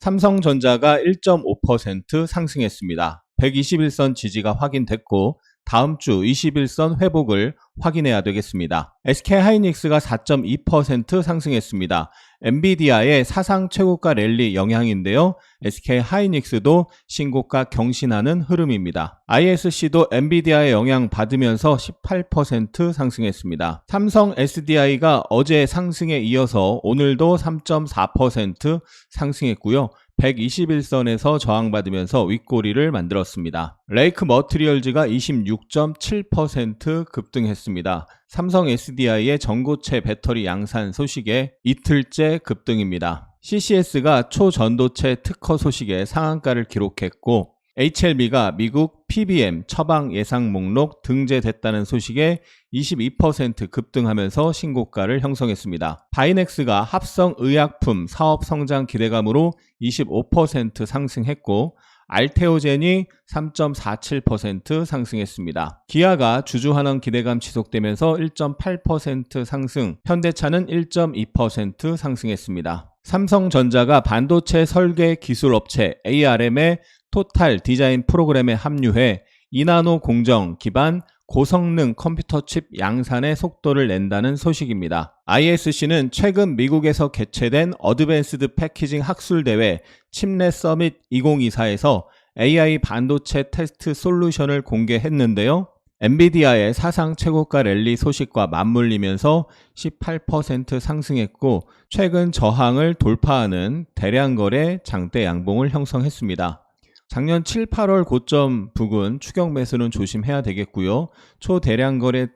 삼성전자가 1.5% 상승했습니다. 121선 지지가 확인됐고 다음 주 21선 회복을 확인해야 되겠습니다. SK 하이닉스가 4.2% 상승했습니다. 엔비디아의 사상 최고가 랠리 영향인데요. SK 하이닉스도 신고가 경신하는 흐름입니다. ISC도 엔비디아의 영향 받으면서 18% 상승했습니다. 삼성 SDI가 어제 상승에 이어서 오늘도 3.4% 상승했고요. 121선에서 저항받으면서 윗꼬리를 만들었습니다. 레이크 머트리얼즈가 26.7% 급등했습니다. 삼성 SDI의 전고체 배터리 양산 소식에 이틀째 급등입니다. CCS가 초전도체 특허 소식에 상한가를 기록했고 HLB가 미국 PBM 처방 예상 목록 등재됐다는 소식에 22% 급등하면서 신고가를 형성했습니다. 바이넥스가 합성 의약품 사업 성장 기대감으로 25% 상승했고 알테오젠이 3.47% 상승했습니다. 기아가 주주 환원 기대감 지속되면서 1.8% 상승, 현대차는 1.2% 상승했습니다. 삼성전자가 반도체 설계 기술 업체 ARM의 토탈 디자인 프로그램에 합류해 이나노 공정 기반 고성능 컴퓨터 칩 양산의 속도를 낸다는 소식입니다. ISC는 최근 미국에서 개최된 어드밴스드 패키징 학술 대회 칩넷 서밋 2024에서 AI 반도체 테스트 솔루션을 공개했는데요. 엔비디아의 사상 최고가 랠리 소식과 맞물리면서 18% 상승했고 최근 저항을 돌파하는 대량 거래 장대 양봉을 형성했습니다. 작년 7, 8월 고점 부근 추격 매수는 조심해야 되겠고요. 초대량 거래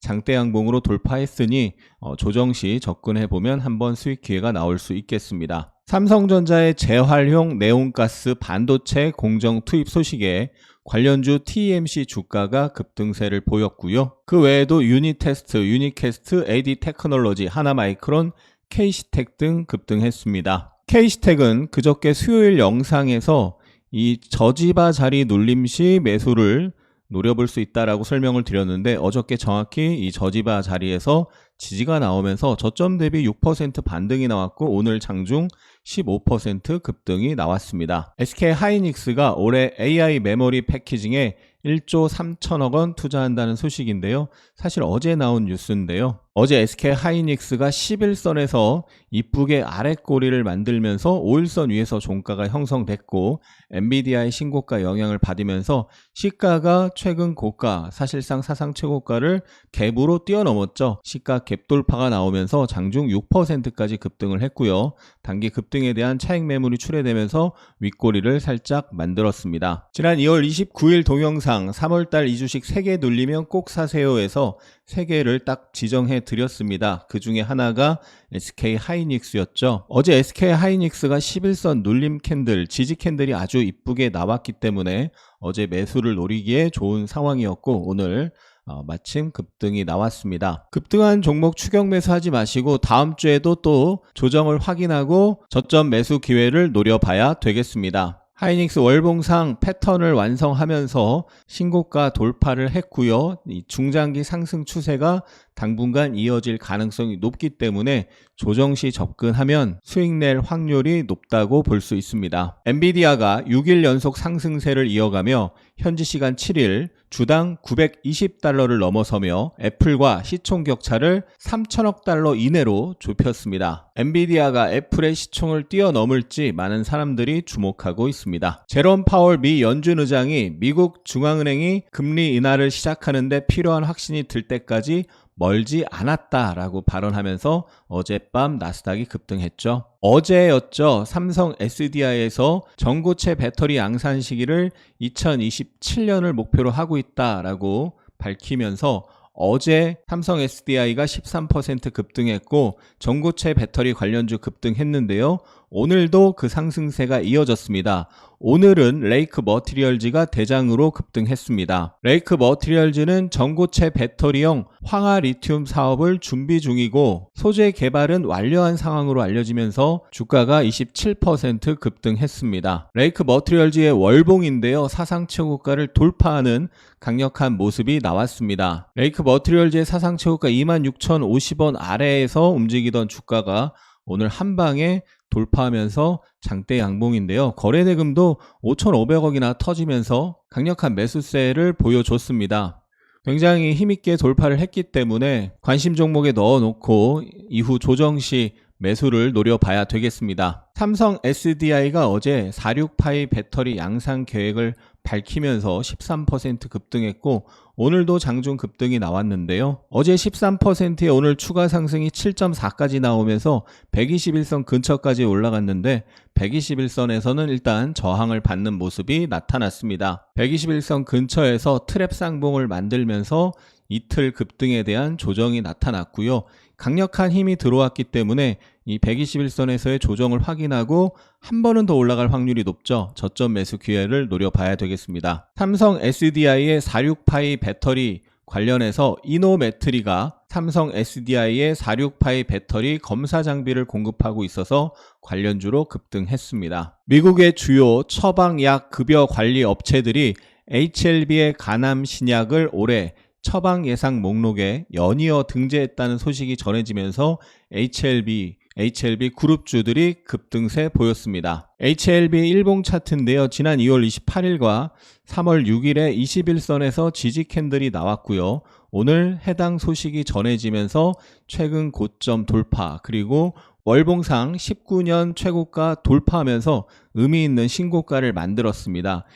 장대 양봉으로 돌파했으니 어, 조정 시 접근해 보면 한번 수익 기회가 나올 수 있겠습니다. 삼성전자의 재활용 네온가스 반도체 공정 투입 소식에 관련주 TMC 주가가 급등세를 보였고요. 그 외에도 유니테스트, 유니캐스트, AD 테크놀로지, 하나마이크론, 케이시텍 등 급등했습니다. 케이시텍은 그저께 수요일 영상에서 이 저지바 자리 눌림 시 매수를 노려볼 수 있다라고 설명을 드렸는데 어저께 정확히 이 저지바 자리에서 지지가 나오면서 저점 대비 6% 반등이 나왔고 오늘 장중 15% 급등이 나왔습니다. SK 하이닉스가 올해 AI 메모리 패키징에 1조 3천억 원 투자한다는 소식인데요. 사실 어제 나온 뉴스인데요. 어제 SK 하이닉스가 11선에서 이쁘게 아랫꼬리를 만들면서 5일선 위에서 종가가 형성됐고 엔비디아의 신고가 영향을 받으면서 시가가 최근 고가 사실상 사상 최고가를 갭으로 뛰어넘었죠. 시가 갭 돌파가 나오면서 장중 6%까지 급등을 했고요. 단기 급등에 대한 차익 매물이 출회되면서 윗꼬리를 살짝 만들었습니다. 지난 2월 29일 동영상 3월달 이 주식 3개 눌리면 꼭 사세요에서 3개를 딱 지정해 드렸습니다. 그 중에 하나가 SK 하이닉스였죠. 어제 SK 하이닉스가 11선 눌림 캔들, 지지 캔들이 아주 이쁘게 나왔기 때문에 어제 매수를 노리기에 좋은 상황이었고 오늘 어, 마침 급등이 나왔습니다. 급등한 종목 추격 매수하지 마시고 다음 주에도 또 조정을 확인하고 저점 매수 기회를 노려봐야 되겠습니다. 하이닉스 월봉상 패턴을 완성하면서 신고가 돌파를 했고요. 중장기 상승 추세가 당분간 이어질 가능성이 높기 때문에 조정 시 접근하면 수익 낼 확률이 높다고 볼 수 있습니다. 엔비디아가 6일 연속 상승세를 이어가며 현지 시간 7일 주당 920달러를 넘어서며 애플과 시총 격차를 3천억 달러 이내로 좁혔습니다. 엔비디아가 애플의 시총을 뛰어넘을지 많은 사람들이 주목하고 있습니다. 제롬 파월 미 연준 의장이 미국 중앙은행이 금리 인하를 시작하는데 필요한 확신이 들 때까지 멀지 않았다라고 발언하면서 어젯밤 나스닥이 급등했죠. 어제였죠. 삼성 SDI에서 전고체 배터리 양산 시기를 2027년을 목표로 하고 있다라고 밝히면서 어제 삼성 SDI가 13% 급등했고 전고체 배터리 관련주 급등했는데요. 오늘도 그 상승세가 이어졌습니다. 오늘은 레이크 머티리얼즈가 대장으로 급등했습니다. 레이크 머티리얼즈는 전고체 배터리형 황화 리튬 사업을 준비 중이고 소재 개발은 완료한 상황으로 알려지면서 주가가 27% 급등했습니다. 레이크 머티리얼즈의 월봉인데요. 사상 최고가를 돌파하는 강력한 모습이 나왔습니다. 레이크 머티리얼즈의 사상 최고가 26,050원 아래에서 움직이던 주가가 오늘 한 방에 돌파하면서 장대 양봉인데요. 거래 대금도 5,500억이나 터지면서 강력한 매수세를 보여줬습니다. 굉장히 힘있게 돌파를 했기 때문에 관심 종목에 넣어놓고 이후 조정 시 매수를 노려봐야 되겠습니다. 삼성 SDI가 어제 46파이 배터리 양산 계획을 밝히면서 13% 급등했고 오늘도 장중 급등이 나왔는데요. 어제 13%에 오늘 추가 상승이 7.4까지 나오면서 121선 근처까지 올라갔는데 121선에서는 일단 저항을 받는 모습이 나타났습니다. 121선 근처에서 트랩 쌍봉을 만들면서 이틀 급등에 대한 조정이 나타났고요. 강력한 힘이 들어왔기 때문에 이 121선에서의 조정을 확인하고 한 번은 더 올라갈 확률이 높죠. 저점 매수 기회를 노려봐야 되겠습니다. 삼성 SDI의 46파이 배터리 관련해서 이노매트리가 삼성 SDI의 46파이 배터리 검사 장비를 공급하고 있어서 관련주로 급등했습니다. 미국의 주요 처방약 급여 관리 업체들이 HLB의 간암 신약을 올해 처방 예상 목록에 연이어 등재했다는 소식이 전해지면서 HLB HLB 그룹주들이 급등세 보였습니다. HLB 일봉 차트인데요. 지난 2월 28일과 3월 6일에 21선에서 지지 캔들이 나왔고요. 오늘 해당 소식이 전해지면서 최근 고점 돌파 그리고 월봉상 19년 최고가 돌파하면서 의미 있는 신고가를 만들었습니다.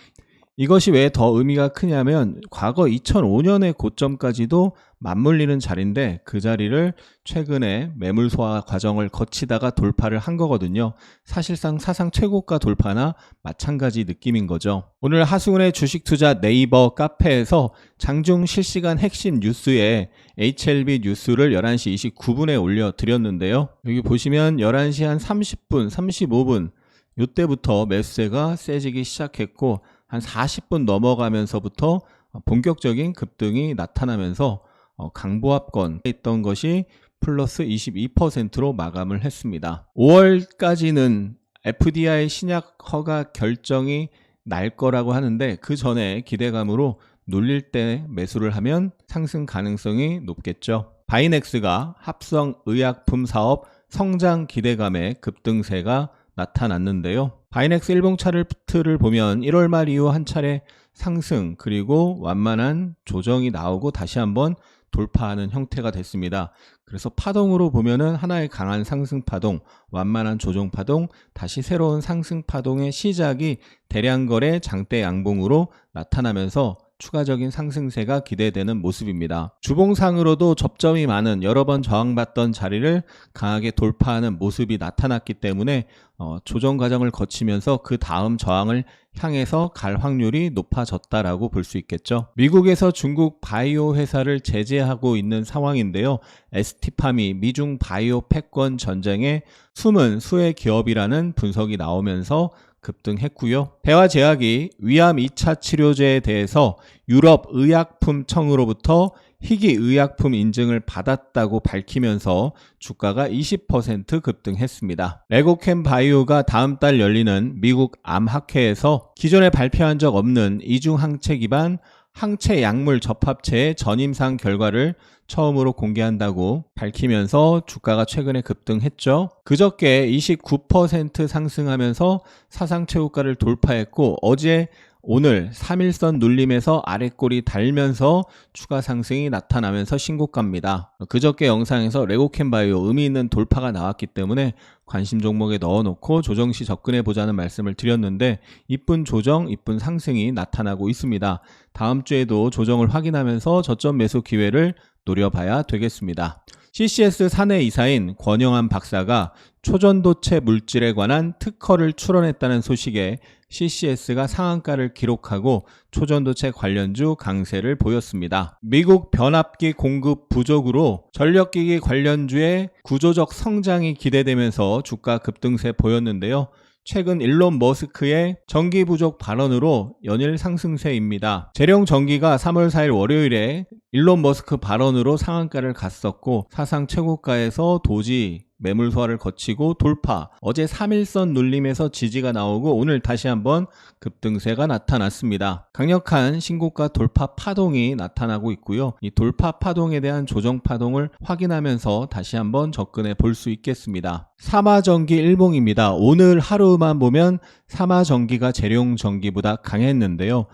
이것이 왜 더 의미가 크냐면 과거 2005년의 고점까지도 맞물리는 자리인데 그 자리를 최근에 매물 소화 과정을 거치다가 돌파를 한 거거든요. 사실상 사상 최고가 돌파나 마찬가지 느낌인 거죠. 오늘 하승훈의 주식 투자 네이버 카페에서 장중 실시간 핵심 뉴스에 HLB 뉴스를 11시 29분에 올려 드렸는데요. 여기 보시면 11시 한 30분, 35분 이때부터 매수세가 세지기 시작했고 한 40분 넘어가면서부터 본격적인 급등이 나타나면서 어, 강보합권 있던 것이 플러스 22%로 마감을 했습니다. 5월까지는 FDI 신약 허가 결정이 날 거라고 하는데 그 전에 기대감으로 눌릴 때 매수를 하면 상승 가능성이 높겠죠. 바이넥스가 합성 의약품 사업 성장 기대감에 급등세가 나타났는데요. 바이넥스 일봉 차트를 보면 1월 말 이후 한 차례 상승 그리고 완만한 조정이 나오고 다시 한번 돌파하는 형태가 됐습니다. 그래서 파동으로 보면은 하나의 강한 상승 파동, 완만한 조정 파동, 다시 새로운 상승 파동의 시작이 대량 거래 장대 양봉으로 나타나면서 추가적인 상승세가 기대되는 모습입니다. 주봉상으로도 접점이 많은 여러 번 저항받던 자리를 강하게 돌파하는 모습이 나타났기 때문에 어, 조정 과정을 거치면서 그 다음 저항을 향해서 갈 확률이 높아졌다라고 볼 수 있겠죠. 미국에서 중국 바이오 회사를 제재하고 있는 상황인데요. ST팜이 미중 바이오 패권 전쟁의 숨은 수혜 기업이라는 분석이 나오면서 급등했고요. 대화제약이 위암 2차 치료제에 대해서 유럽 의약품청으로부터 희귀 의약품 인증을 받았다고 밝히면서 주가가 20% 급등했습니다. 레고캠 바이오가 다음 달 열리는 미국 암학회에서 기존에 발표한 적 없는 이중 항체 기반 항체 약물 접합체의 전임상 결과를 처음으로 공개한다고 밝히면서 주가가 최근에 급등했죠. 그저께 29% 상승하면서 사상 최고가를 돌파했고 어제 오늘 3일선 눌림에서 아래꼬리 달면서 추가 상승이 나타나면서 신고가입니다. 그저께 영상에서 레고캠바이오 의미 있는 돌파가 나왔기 때문에 관심 종목에 넣어놓고 조정 시 접근해 보자는 말씀을 드렸는데 이쁜 조정, 이쁜 상승이 나타나고 있습니다. 다음 주에도 조정을 확인하면서 저점 매수 기회를 노려봐야 되겠습니다. CCS 사내 이사인 권영환 박사가 초전도체 물질에 관한 특허를 출원했다는 소식에 CCS가 상한가를 기록하고 초전도체 관련주 강세를 보였습니다. 미국 변압기 공급 부족으로 전력기기 관련주의 구조적 성장이 기대되면서 주가 급등세 보였는데요. 최근 일론 머스크의 전기 부족 발언으로 연일 상승세입니다. 재령 전기가 3월 4일 월요일에 일론 머스크 발언으로 상한가를 갔었고 사상 최고가에서 도지 매물 소화를 거치고 돌파. 어제 3일선 눌림에서 지지가 나오고 오늘 다시 한번 급등세가 나타났습니다. 강력한 신고가 돌파 파동이 나타나고 있고요. 이 돌파 파동에 대한 조정 파동을 확인하면서 다시 한번 접근해 볼 수 있겠습니다. 삼화전기 일봉입니다. 오늘 하루만 보면 삼화전기가 재룡전기보다 강했는데요.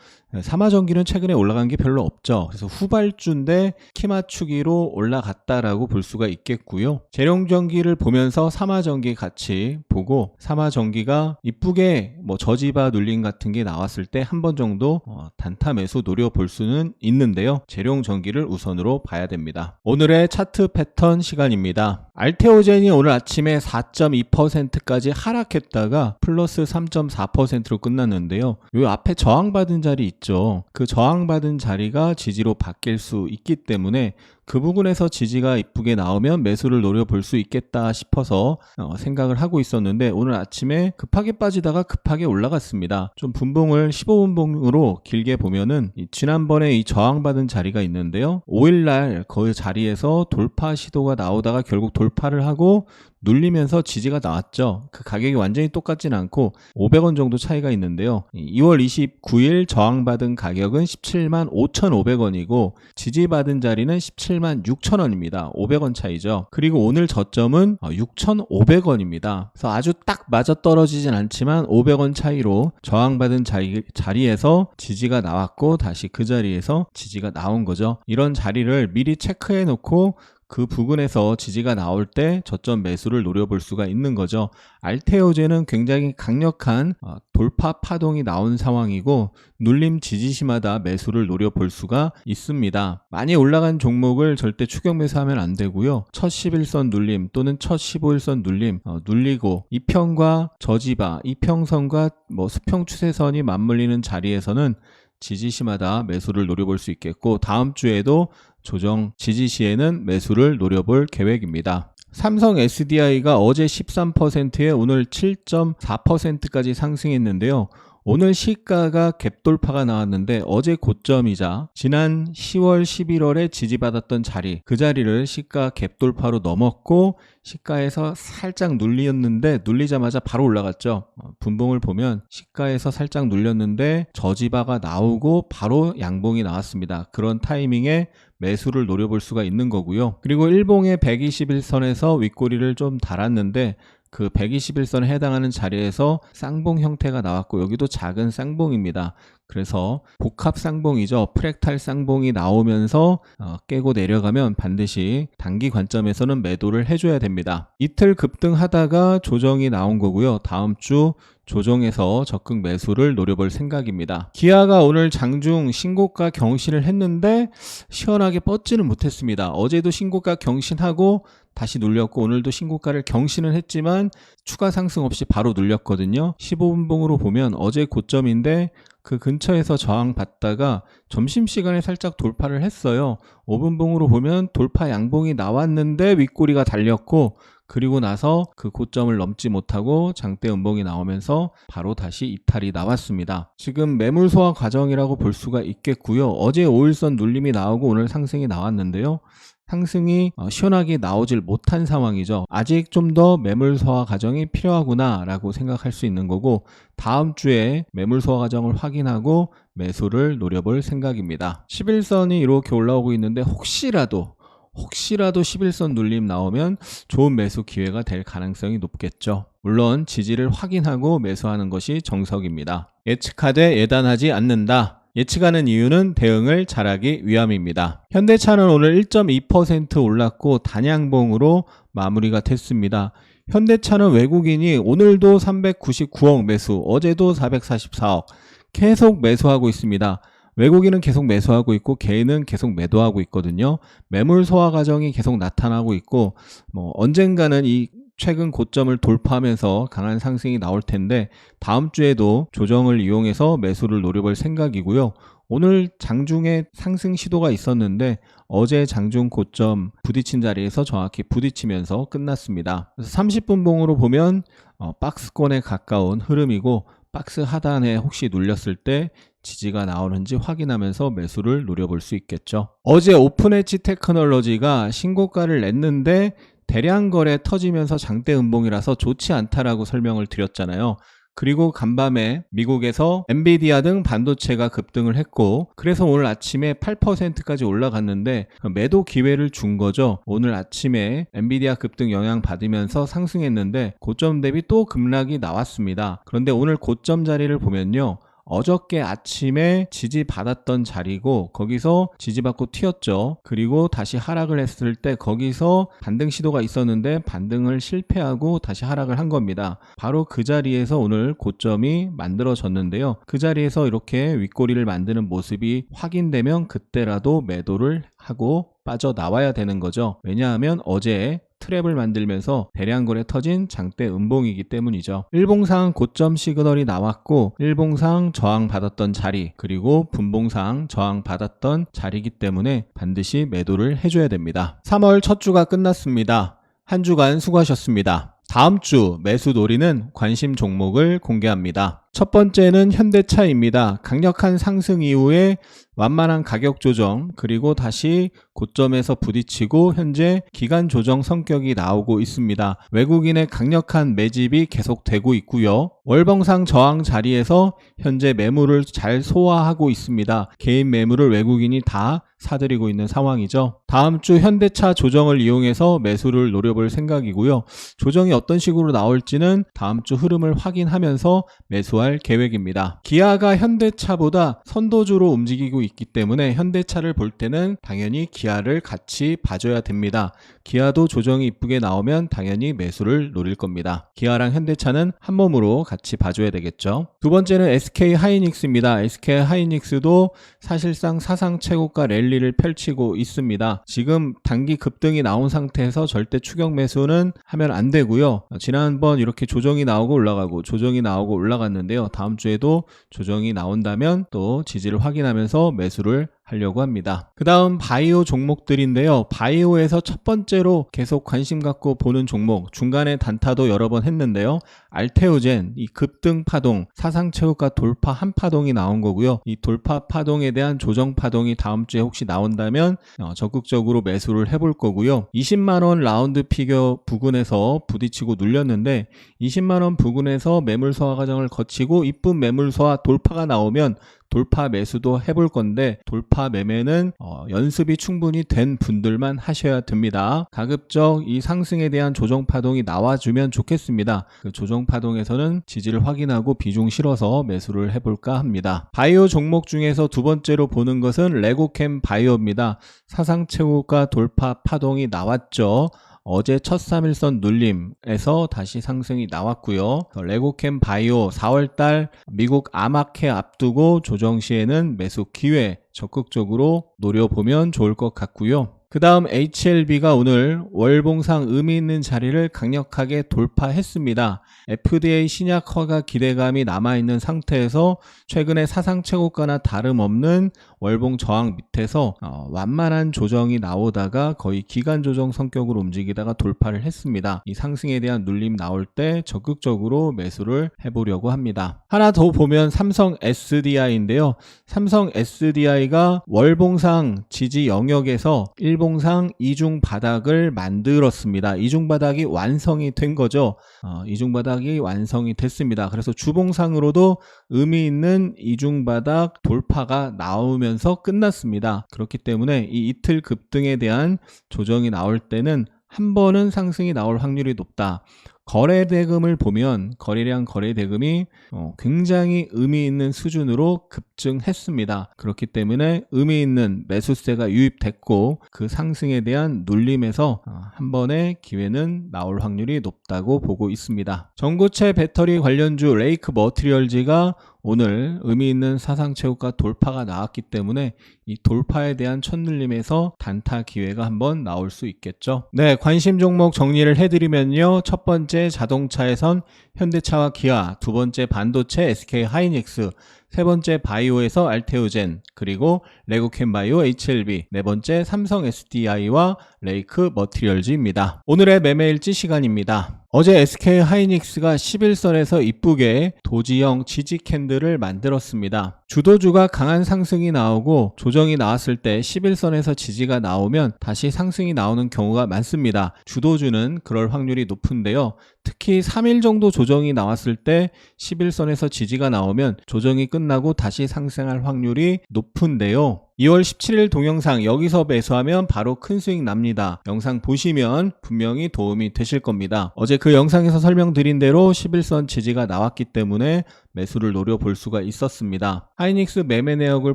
삼화전기는 최근에 올라간 게 별로 없죠. 그래서 후발주인데 키 맞추기로 올라갔다라고 볼 수가 있겠고요. 재룡전기를 보면서 삼화전기 같이 보고 삼화전기가 이쁘게 뭐 저지바 눌림 같은 게 나왔을 때 한 번 정도 어, 단타 매수 노려볼 수는 있는데요. 재룡전기를 우선으로 봐야 됩니다. 오늘의 차트 패턴 시간입니다. 알테오젠이 오늘 아침에 4.2%까지 하락했다가 플러스 3.4%로 끝났는데요. 요 앞에 저항받은 자리 있죠. 그 저항받은 자리가 지지로 바뀔 수 있기 때문에 그 부분에서 지지가 이쁘게 나오면 매수를 노려볼 수 있겠다 싶어서 어, 생각을 하고 있었는데 오늘 아침에 급하게 빠지다가 급하게 올라갔습니다. 좀 분봉을 15분봉으로 길게 보면은 이 지난번에 이 저항받은 자리가 있는데요. 5일날 그 자리에서 돌파 시도가 나오다가 결국 돌파를 하고 눌리면서 지지가 나왔죠. 그 가격이 완전히 똑같진 않고 500원 정도 차이가 있는데요. 2월 29일 저항받은 가격은 17만 5,500원이고 지지받은 자리는 17만 6천 원입니다. 500원 차이죠. 그리고 오늘 저점은 6,500원입니다. 그래서 아주 딱 맞아 떨어지진 않지만 500원 차이로 저항받은 자리, 자리에서 지지가 나왔고 다시 그 자리에서 지지가 나온 거죠. 이런 자리를 미리 체크해 놓고 그 부근에서 지지가 나올 때 저점 매수를 노려볼 수가 있는 거죠. 알테오제는 굉장히 강력한 어, 돌파 파동이 나온 상황이고 눌림 지지시마다 매수를 노려볼 수가 있습니다. 많이 올라간 종목을 절대 추격 매수하면 안 되고요. 첫 11선 눌림 또는 첫 15일선 눌림 어, 눌리고 이평과 저지바, 이평선과 뭐 수평 추세선이 맞물리는 자리에서는 지지시마다 매수를 노려볼 수 있겠고 다음 주에도 조정 지지 시에는 매수를 노려볼 계획입니다. 삼성 SDI가 어제 13%에 오늘 7.4%까지 상승했는데요. 오늘 시가가 갭 돌파가 나왔는데 어제 고점이자 지난 10월 11월에 지지받았던 자리 그 자리를 시가 갭 돌파로 넘었고 시가에서 살짝 눌리었는데 눌리자마자 바로 올라갔죠. 어, 분봉을 보면 시가에서 살짝 눌렸는데 저지바가 나오고 바로 양봉이 나왔습니다. 그런 타이밍에 매수를 노려볼 수가 있는 거고요. 그리고 일봉의 121선에서 윗꼬리를 좀 달았는데 그 121선에 해당하는 자리에서 쌍봉 형태가 나왔고 여기도 작은 쌍봉입니다. 그래서 복합 쌍봉이죠. 프랙탈 쌍봉이 나오면서 어, 깨고 내려가면 반드시 단기 관점에서는 매도를 해줘야 됩니다. 이틀 급등하다가 조정이 나온 거고요. 다음 주 조정해서 적극 매수를 노려볼 생각입니다. 기아가 오늘 장중 신고가 경신을 했는데 시원하게 뻗지는 못했습니다. 어제도 신고가 경신하고 다시 눌렸고 오늘도 신고가를 경신을 했지만 추가 상승 없이 바로 눌렸거든요. 15분봉으로 보면 어제 고점인데 그 근처에서 저항받다가 점심시간에 살짝 돌파를 했어요. 5분봉으로 보면 돌파 양봉이 나왔는데 윗꼬리가 달렸고 그리고 나서 그 고점을 넘지 못하고 장대 음봉이 나오면서 바로 다시 이탈이 나왔습니다. 지금 매물 소화 과정이라고 볼 수가 있겠고요. 어제 5일선 눌림이 나오고 오늘 상승이 나왔는데요. 상승이 어, 시원하게 나오질 못한 상황이죠. 아직 좀 더 매물 소화 과정이 필요하구나라고 생각할 수 있는 거고 다음 주에 매물 소화 과정을 확인하고 매수를 노려볼 생각입니다. 11선이 이렇게 올라오고 있는데 혹시라도 혹시라도 11선 눌림 나오면 좋은 매수 기회가 될 가능성이 높겠죠. 물론 지지를 확인하고 매수하는 것이 정석입니다. 예측하되 예단하지 않는다. 예측하는 이유는 대응을 잘하기 위함입니다. 현대차는 오늘 1.2% 올랐고 단양봉으로 마무리가 됐습니다. 현대차는 외국인이 오늘도 399억 매수, 어제도 444억 계속 매수하고 있습니다. 외국인은 계속 매수하고 있고 개인은 계속 매도하고 있거든요. 매물 소화 과정이 계속 나타나고 있고 뭐 언젠가는 이 최근 고점을 돌파하면서 강한 상승이 나올 텐데 다음 주에도 조정을 이용해서 매수를 노려볼 생각이고요. 오늘 장중에 상승 시도가 있었는데 어제 장중 고점 부딪힌 자리에서 정확히 부딪히면서 끝났습니다. 그래서 30분 봉으로 보면 어, 박스권에 가까운 흐름이고 박스 하단에 혹시 눌렸을 때 지지가 나오는지 확인하면서 매수를 노려볼 수 있겠죠. 어제 오픈엣지 테크놀로지가 신고가를 냈는데 대량 거래 터지면서 장대 음봉이라서 좋지 않다라고 설명을 드렸잖아요. 그리고 간밤에 미국에서 엔비디아 등 반도체가 급등을 했고 그래서 오늘 아침에 8%까지 올라갔는데 매도 기회를 준 거죠. 오늘 아침에 엔비디아 급등 영향 받으면서 상승했는데 고점 대비 또 급락이 나왔습니다. 그런데 오늘 고점 자리를 보면요. 어저께 아침에 지지받았던 자리고 거기서 지지받고 튀었죠. 그리고 다시 하락을 했을 때 거기서 반등 시도가 있었는데 반등을 실패하고 다시 하락을 한 겁니다. 바로 그 자리에서 오늘 고점이 만들어졌는데요. 그 자리에서 이렇게 윗꼬리를 만드는 모습이 확인되면 그때라도 매도를 하고 빠져나와야 되는 거죠. 왜냐하면 어제 트랩을 만들면서 대량 거래 터진 장대 음봉이기 때문이죠. 일봉상 고점 시그널이 나왔고 일봉상 저항 받았던 자리 그리고 분봉상 저항 받았던 자리이기 때문에 반드시 매도를 해줘야 됩니다. 3월 첫 주가 끝났습니다. 한 주간 수고하셨습니다. 다음 주 매수 노리는 관심 종목을 공개합니다. 첫 번째는 현대차입니다. 강력한 상승 이후에 완만한 가격 조정 그리고 다시 고점에서 부딪히고 현재 기간 조정 성격이 나오고 있습니다. 외국인의 강력한 매집이 계속되고 있고요. 월봉상 저항 자리에서 현재 매물을 잘 소화하고 있습니다. 개인 매물을 외국인이 다 사들이고 있는 상황이죠. 다음 주 현대차 조정을 이용해서 매수를 노려볼 생각이고요. 조정이 어떤 식으로 나올지는 다음 주 흐름을 확인하면서 매수할 계획입니다. 기아가 현대차보다 선도주로 움직이고 있기 때문에 현대차를 볼 때는 당연히 기아를 같이 봐줘야 됩니다. 기아도 조정이 이쁘게 나오면 당연히 매수를 노릴 겁니다. 기아랑 현대차는 한 몸으로 같이 봐줘야 되겠죠. 두 번째는 SK 하이닉스입니다. SK 하이닉스도 사실상 사상 최고가 랠리를 펼치고 있습니다. 지금 단기 급등이 나온 상태에서 절대 추격 매수는 하면 안 되고요. 지난번 이렇게 조정이 나오고 올라가고 조정이 나오고 올라갔는데요. 다음 주에도 조정이 나온다면 또 지지를 확인하면서 매수를 하려고 합니다. 그 다음 바이오 종목들인데요. 바이오에서 첫 번째로 계속 관심 갖고 보는 종목, 중간에 단타도 여러 번 했는데요. 알테오젠, 이 급등 파동, 사상 최고가 돌파 한 파동이 나온 거고요. 이 돌파 파동에 대한 조정 파동이 다음 주에 혹시 나온다면 어, 적극적으로 매수를 해볼 거고요. 20만원 라운드 피겨 부근에서 부딪히고 눌렸는데 20만원 부근에서 매물 소화 과정을 거치고 이쁜 매물 소화 돌파가 나오면 돌파 매수도 해볼 건데 돌파 매매는 어, 연습이 충분히 된 분들만 하셔야 됩니다. 가급적 이 상승에 대한 조정 파동이 나와주면 좋겠습니다. 그 조정 파동에서는 지지를 확인하고 비중 실어서 매수를 해볼까 합니다. 바이오 종목 중에서 두 번째로 보는 것은 레고캠 바이오입니다. 사상 최고가 돌파 파동이 나왔죠. 어제 첫 3일선 눌림에서 다시 상승이 나왔고요. 레고캠 바이오 4월달 미국 아마케 앞두고 조정 시에는 매수 기회 적극적으로 노려보면 좋을 것 같고요. 그 다음 HLB가 오늘 월봉상 의미 있는 자리를 강력하게 돌파했습니다. FDA 신약 허가 기대감이 남아있는 상태에서 최근에 사상 최고가나 다름없는 월봉 저항 밑에서 어, 완만한 조정이 나오다가 거의 기간 조정 성격으로 움직이다가 돌파를 했습니다. 이 상승에 대한 눌림 나올 때 적극적으로 매수를 해보려고 합니다. 하나 더 보면 삼성 SDI인데요. 삼성 SDI가 월봉상 지지 영역에서 일봉상 이중 바닥을 만들었습니다. 이중 바닥이 완성이 된 거죠. 어, 이중 바닥이 완성이 됐습니다. 그래서 주봉상으로도 의미 있는 이중 바닥 돌파가 나오면 나면서 끝났습니다. 그렇기 때문에 이 이틀 급등에 대한 조정이 나올 때는 한 번은 상승이 나올 확률이 높다. 거래 대금을 보면 거래량 거래 대금이 어, 굉장히 의미 있는 수준으로 급증했습니다. 그렇기 때문에 의미 있는 매수세가 유입됐고 그 상승에 대한 눌림에서 어, 한 번의 기회는 나올 확률이 높다고 보고 있습니다. 전고체 배터리 관련주 레이크 머트리얼즈가 오늘 의미 있는 사상 최고가 돌파가 나왔기 때문에 이 돌파에 대한 첫눌림에서 단타 기회가 한번 나올 수 있겠죠. 네, 관심 종목 정리를 해드리면요. 첫 번째 자동차에선 현대차와 기아, 두 번째 반도체 SK 하이닉스, 세 번째 바이오에서 알테오젠, 그리고 레고캠 바이오 HLB, 네 번째 삼성 SDI와 레이크 머티리얼즈입니다. 오늘의 매매일지 시간입니다. 어제 SK 하이닉스가 11선에서 이쁘게 도지형 지지 캔들을 만들었습니다. 주도주가 강한 상승이 나오고 조정이 나왔을 때 11선에서 지지가 나오면 다시 상승이 나오는 경우가 많습니다. 주도주는 그럴 확률이 높은데요. 특히 3일 정도 조정이 나왔을 때 11선에서 지지가 나오면 조정이 끝나고 다시 상승할 확률이 높은데요. 2월 17일 동영상 여기서 매수하면 바로 큰 수익 납니다. 영상 보시면 분명히 도움이 되실 겁니다. 어제 그 영상에서 설명드린 대로 11선 지지가 나왔기 때문에 매수를 노려볼 수가 있었습니다. 하이닉스 매매 내역을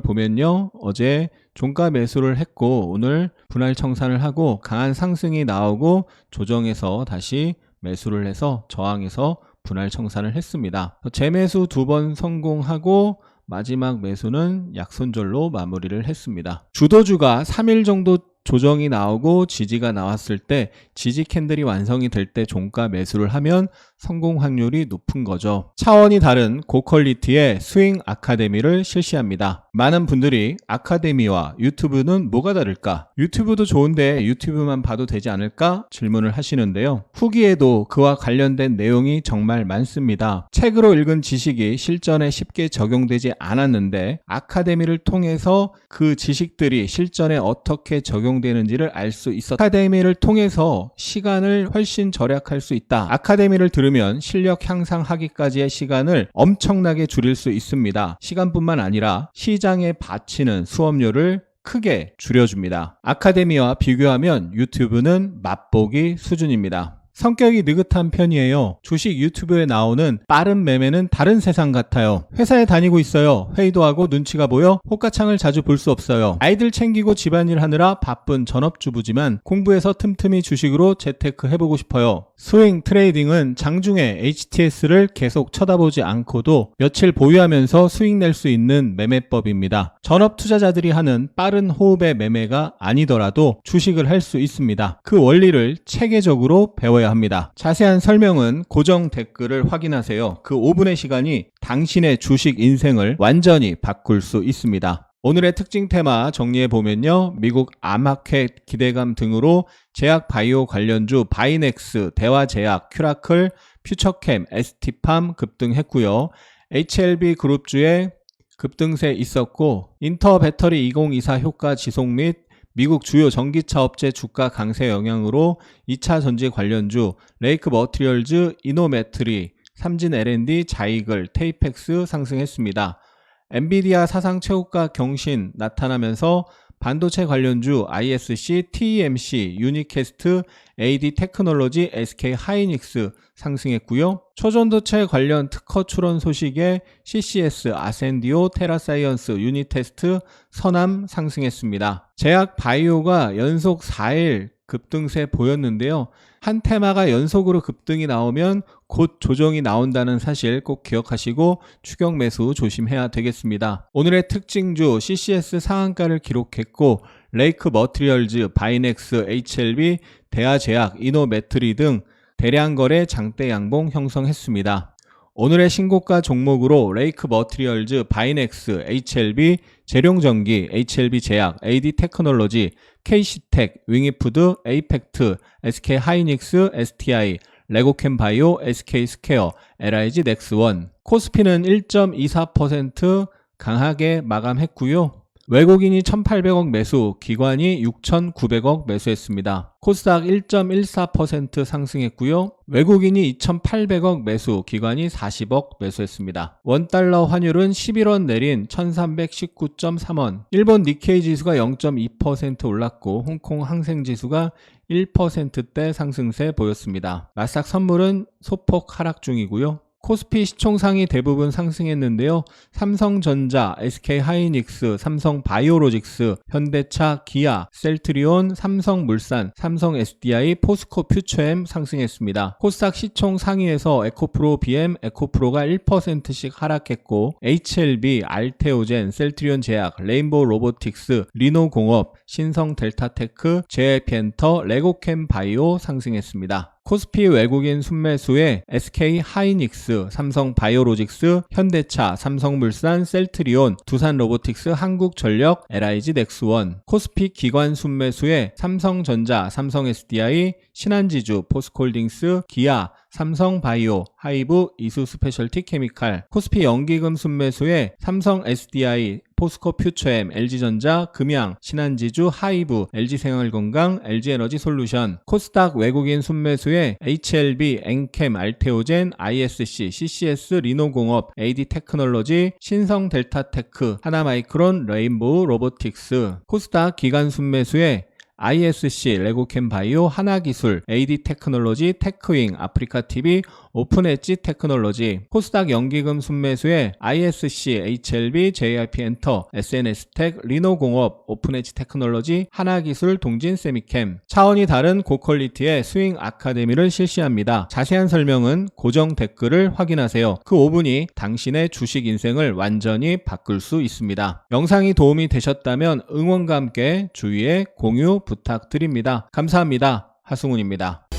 보면요. 어제 종가 매수를 했고 오늘 분할 청산을 하고 강한 상승이 나오고 조정해서 다시 매수를 해서 저항해서 분할 청산을 했습니다. 재매수 두 번 성공하고 마지막 매수는 약손절로 마무리를 했습니다. 주도주가 3일 정도 조정이 나오고 지지가 나왔을 때 지지 캔들이 완성이 될 때 종가 매수를 하면 성공 확률이 높은 거죠. 차원이 다른 고퀄리티의 스윙 아카데미를 실시합니다. 많은 분들이 아카데미와 유튜브는 뭐가 다를까? 유튜브도 좋은데 유튜브만 봐도 되지 않을까? 질문을 하시는데요. 후기에도 그와 관련된 내용이 정말 많습니다. 책으로 읽은 지식이 실전에 쉽게 적용되지 않았는데 아카데미를 통해서 그 지식들이 실전에 어떻게 적용되는지를 알 수 있었. 아카데미를 통해서 시간을 훨씬 절약할 수 있다. 아카데미를 들으 면 실력 향상하기까지의 시간을 엄청나게 줄일 수 있습니다. 시간뿐만 아니라 시장에 바치는 수업료를 크게 줄여줍니다. 아카데미와 비교하면 유튜브는 맛보기 수준입니다. 성격이 느긋한 편이에요. 주식 유튜브에 나오는 빠른 매매는 다른 세상 같아요. 회사에 다니고 있어요. 회의도 하고 눈치가 보여 호가창을 자주 볼 수 없어요. 아이들 챙기고 집안일 하느라 바쁜 전업주부지만 공부해서 틈틈이 주식으로 재테크 해보고 싶어요. 스윙 트레이딩은 장중에 HTS를 계속 쳐다보지 않고도 며칠 보유하면서 수익 낼 수 있는 매매법입니다. 전업 투자자들이 하는 빠른 호흡의 매매가 아니더라도 주식을 할 수 있습니다. 그 원리를 체계적으로 배워야 합니다. 자세한 설명은 고정 댓글을 확인하세요. 그 5분의 시간이 당신의 주식 인생을 완전히 바꿀 수 있습니다. 오늘의 특징 테마 정리해 보면요. 미국 암학회 기대감 등으로 제약 바이오 관련주 바이넥스, 대화제약, 큐라클, 퓨처캠, ST팜 급등했고요. HLB 그룹주에 급등세 있었고 인터 배터리 2024 효과 지속 및 미국 주요 전기차 업체 주가 강세 영향으로 2차 전지 관련주 레이크 머티리얼즈, 이노메트리, 삼진 L&D, 자이글, 테이펙스 상승했습니다. 엔비디아 사상 최고가 경신 나타나면서 반도체 관련주 ISC, TMC, 유니캐스트, AD 테크놀로지, SK 하이닉스 상승했고요. 초전도체 관련 특허 출원 소식에 CCS, 아센디오, 테라사이언스, 유니테스트, 서남 상승했습니다. 제약 바이오가 연속 4일 급등세 보였는데요. 한 테마가 연속으로 급등이 나오면 곧 조정이 나온다는 사실 꼭 기억하시고 추격 매수 조심해야 되겠습니다. 오늘의 특징주 CCS 상한가를 기록했고 레이크 머트리얼즈, 바이넥스, HLB, 대하제약, 이노메트리 등 대량 거래 장대 양봉 형성했습니다. 오늘의 신고가 종목으로 레이크 머트리얼즈, 바이넥스, HLB, 재룡전기, HLB 제약, AD 테크놀로지, KC텍, 윙이푸드, 에이펙트, SK 하이닉스, STI, 레고캠 바이오, SK 스퀘어, LIG 넥스원. 코스피는 1.24% 강하게 마감했고요. 외국인이 1,800억 매수, 기관이 6,900억 매수했습니다. 코스닥 1.14% 상승했고요. 외국인이 2,800억 매수, 기관이 40억 매수했습니다. 원달러 환율은 11원 내린 1,319.3원. 일본 니케이 지수가 0.2% 올랐고 홍콩 항생 지수가 1%대 상승세 보였습니다. 나스닥 선물은 소폭 하락 중이고요. 코스피 시총상이 대부분 상승했는데요. 삼성전자, SK하이닉스, 삼성바이오로직스, 현대차, 기아, 셀트리온, 삼성물산, 삼성 SDI, 포스코 퓨처엠 상승했습니다. 코스닥 시총 상위에서 에코프로 BM, 에코프로가 1%씩 하락했고 HLB, 알테오젠, 셀트리온 제약, 레인보우 로보틱스, 리노공업, 신성 델타테크, 제펜터, 레고캠 바이오 상승했습니다. 코스피 외국인 순매수에 SK 하이닉스, 삼성 바이오로직스, 현대차, 삼성물산, 셀트리온, 두산 로보틱스, 한국전력, LIG 넥스원. 코스피 기관 순매수에 삼성전자, 삼성 SDI, 신한지주, 포스콜딩스, 기아, 삼성바이오, 하이브, 이수 스페셜티 케미칼, 코스피 연기금 순매수에 삼성 SDI, 포스코 퓨처엠, LG전자, 금양, 신한지주, 하이브, LG생활건강, LG에너지 솔루션, 코스닥 외국인 순매수에 HLB, 엔캠, 알테오젠, ISC, CCS, 리노공업, AD테크놀로지, 신성델타테크, 하나마이크론, 레인보우 로보틱스, 코스닥 기간 순매수에 ISC, 레고캠 바이오, 하나기술, AD테크놀로지, 테크윙, 아프리카TV, 오픈엣지 테크놀로지, 코스닥 연기금 순매수에 ISC, HLB, JIP엔터, SNS텍, 리노공업, 오픈엣지 테크놀로지, 하나기술, 동진세미캠 차원이 다른 고퀄리티의 스윙 아카데미를 실시합니다. 자세한 설명은 고정 댓글을 확인하세요. 그 5분이 당신의 주식 인생을 완전히 바꿀 수 있습니다. 영상이 도움이 되셨다면 응원과 함께 주위에 공유 부탁드립니다. 감사합니다. 하승훈입니다.